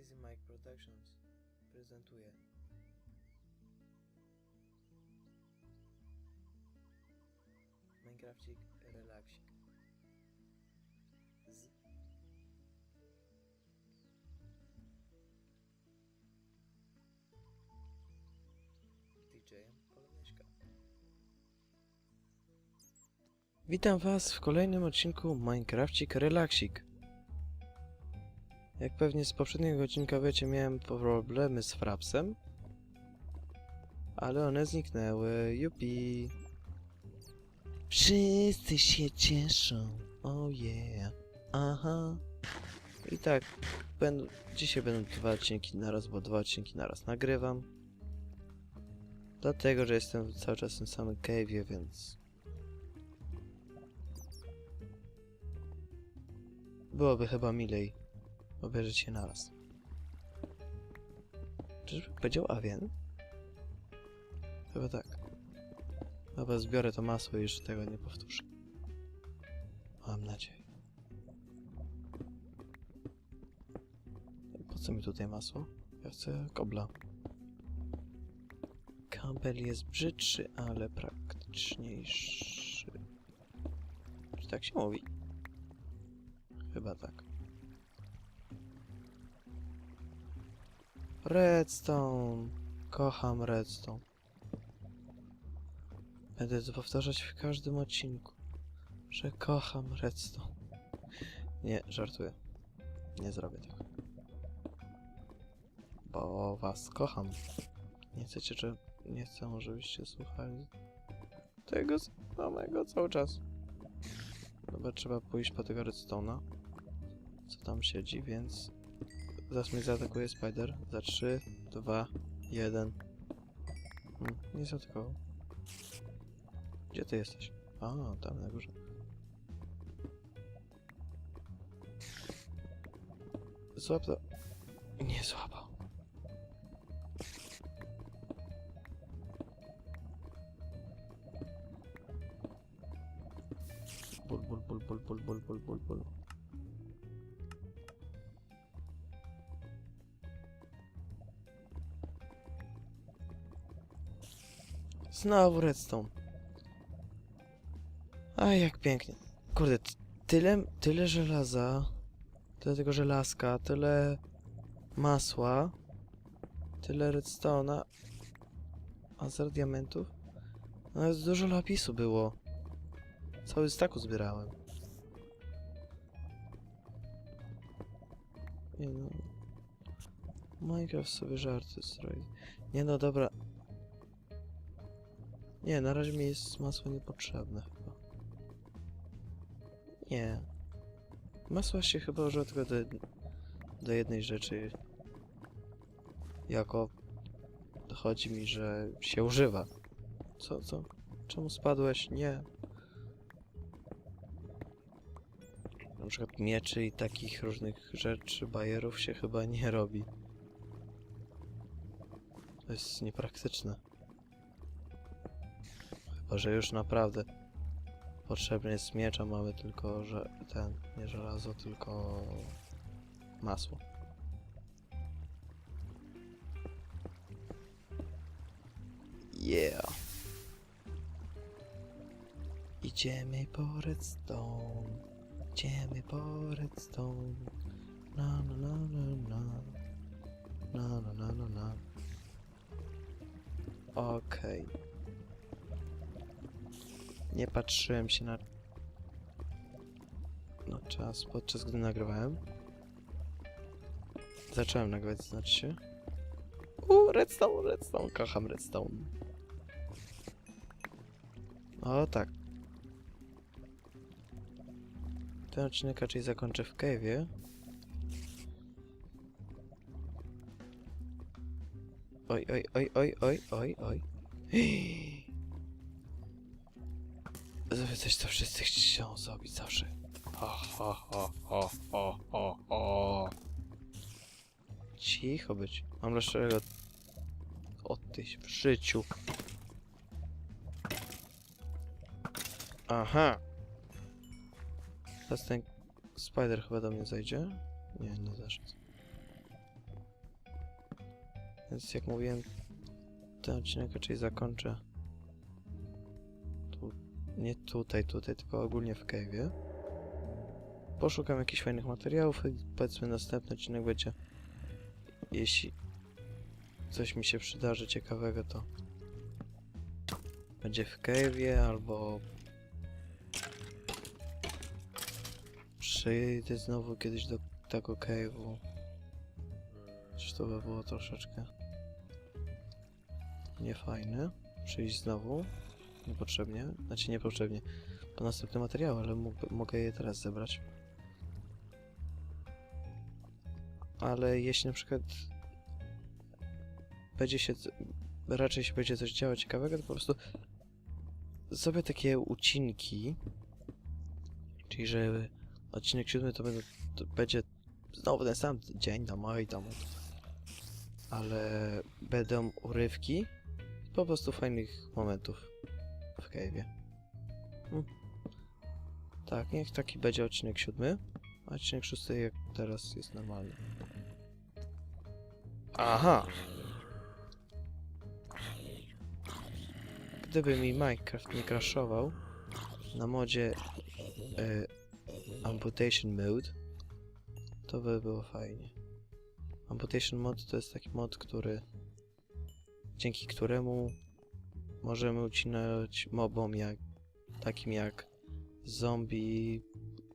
Easy Mic Productions prezentuje. Minecraftik z DJ-em Witam Was w kolejnym odcinku Minecraftik Relaksik. Jak pewnie z poprzedniego odcinka wiecie, miałem problemy z frapsem. Ale one zniknęły. Jupi. Wszyscy się cieszą. Oh yeah. Aha. I tak, będą, dzisiaj będą dwa odcinki naraz, bo dwa odcinki naraz nagrywam. Dlatego, że jestem cały czas w tym samym cave'ie, więc... Byłoby chyba milej obejrzeć je naraz. Czyżby powiedział Avien? Chyba tak. Dobra, zbiorę to masło i już tego nie powtórzę. Mam nadzieję. Po co mi tutaj masło? Ja chcę kobla. Kabel jest brzydszy, ale praktyczniejszy. Czy tak się mówi? Chyba tak. Redstone. Kocham redstone. Będę to powtarzać w każdym odcinku, że kocham redstone. Nie, żartuję. Nie zrobię tego. Bo was kocham. Nie chcecie, że... Nie chcę, żebyście słuchali tego samego cały czas. Dobra, trzeba pójść po tego redstone'a. Co tam siedzi, więc... Zaraz mnie zaatakuje spider. Za 3, 2, 1. Hmm, nie zaatakował. Gdzie ty jesteś? A, tam na górze. Złap to. Nie złapał. Ból, ból, ból, ból, ból, ból, ból, ból, ból. Znowu redstone. A jak pięknie. Kurde, tyle, tyle żelaza, tyle tego żelazka, tyle masła, tyle redstone'a, a zero diamentów? No jest dużo lapisu było. Cały staku zbierałem. Nie no. Minecraft sobie żarty stroi. Nie no, dobra. Nie, na razie mi jest masło niepotrzebne chyba. Nie. Masła się chyba używa tylko do, do jednej rzeczy. Jako chodzi mi, że się używa. Co, co? Czemu spadłeś? Nie. Na przykład mieczy i takich różnych rzeczy, bajerów się chyba nie robi. To jest niepraktyczne. Że już naprawdę potrzebny jest miecz, a mamy tylko, że ten, nie żelazo, tylko masło. Yeah. Idziemy po redstone. Idziemy po redstone. Na na na na na. Na na na na na. Okej. Nie patrzyłem się na... Na czas, podczas gdy nagrywałem. Zacząłem nagrywać, znaczy się. Uuu, redstone, redstone, kocham redstone. O tak. Ten odcinek raczej zakończę w cave'ie. Oj, oj, oj, oj, oj, oj, oj. Zrobię coś, co wszyscy chcą zrobić zawsze. Ho, ho, ho, ho, ho, ho, ho. Cicho być. Mam lepszego od tyś w życiu. Aha. Teraz ten spider chyba do mnie zajdzie? Nie, nie zaszedł. Więc jak mówiłem, ten odcinek raczej zakończę. Nie tutaj, tutaj, tylko ogólnie w cave'ie. Poszukam jakichś fajnych materiałów i powiedzmy następny odcinek będzie. Jeśli coś mi się przydarzy ciekawego, to będzie w cave'ie albo przyjdę znowu kiedyś do tego cave'u. Czy to by było troszeczkę niefajne. Przyjść znowu niepotrzebnie, znaczy niepotrzebnie po następne materiały, ale mogę je teraz zebrać. Ale jeśli na przykład będzie się, raczej się będzie coś działo ciekawego, to po prostu zrobię takie ucinki, czyli że odcinek siódmy to, będą, to będzie znowu ten sam dzień, do mojej domu, ale będą urywki po prostu fajnych momentów w cave'ie. Hmm. Tak, niech taki będzie odcinek siódmy, a odcinek szósty jak teraz jest normalny. Aha! Gdyby mi Minecraft nie crashował na modzie e, Amputation Mode, to by było fajnie. Amputation Mod to jest taki mod, który dzięki któremu możemy ucinać mobom jak takim jak zombie,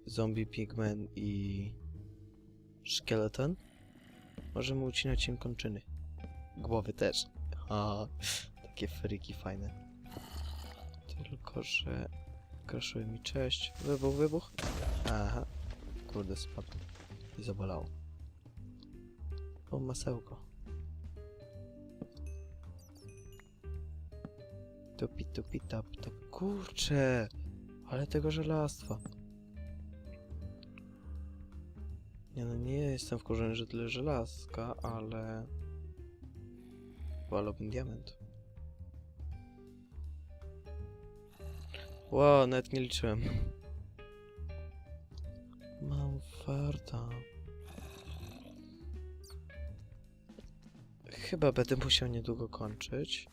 zombie pigmen i szkieleton. Możemy ucinać im kończyny. Głowy też. A, takie fryki fajne. Tylko, że kraszuje mi cześć. Wybuch, wybuch. Aha. Kurde, spadł. I zabolało. O, masełko. Tupi, tupi, tap, tap. Kurcze! Ale tego żelastwa. Nie no, nie jestem wkurzony, że tyle żelazka, ale... Wolałbym diament. Wow, nawet nie liczyłem. Mam farta. Chyba będę musiał niedługo kończyć.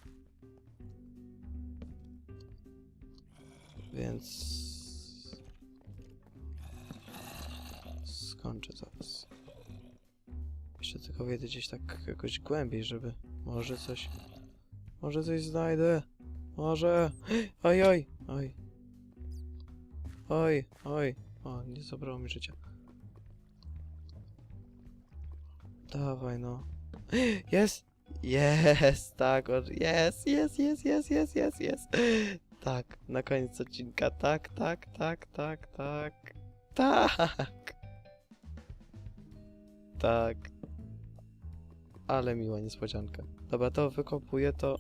Więc... Skończę zaraz. Jeszcze tylko wejdę gdzieś tak jakoś głębiej, żeby... Może coś... Może coś znajdę. Może... Oj, oj, oj. Oj, oj. O, nie zabrało mi życia. Dawaj, no. Jest! Jest, tak, jest, jest, jest, jest, jest, jest, jest. Tak, na koniec odcinka, tak, tak, tak, tak, tak, tak. Tak. Ale miła niespodzianka. Dobra, to wykopuję to,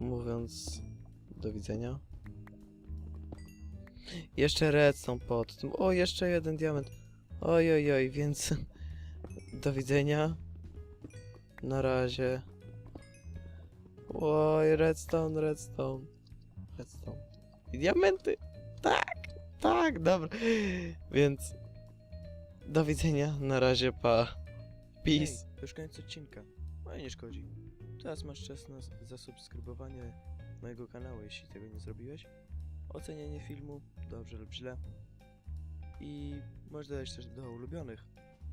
mówiąc do widzenia. Jeszcze redstone pod tym. O, jeszcze jeden diament. Oj, oj, oj, więc do widzenia. Na razie. Oj, redstone, redstone. I diamenty. Tak, tak, dobra. Więc do widzenia. Na razie, pa. Peace. Hej, to już koniec odcinka. No i nie szkodzi. Teraz masz czas na zasubskrybowanie mojego kanału, jeśli tego nie zrobiłeś. Ocenianie filmu, dobrze lub źle. I możesz dodać też do ulubionych,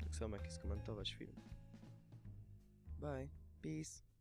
tak samo jak i skomentować film. Bye. Peace.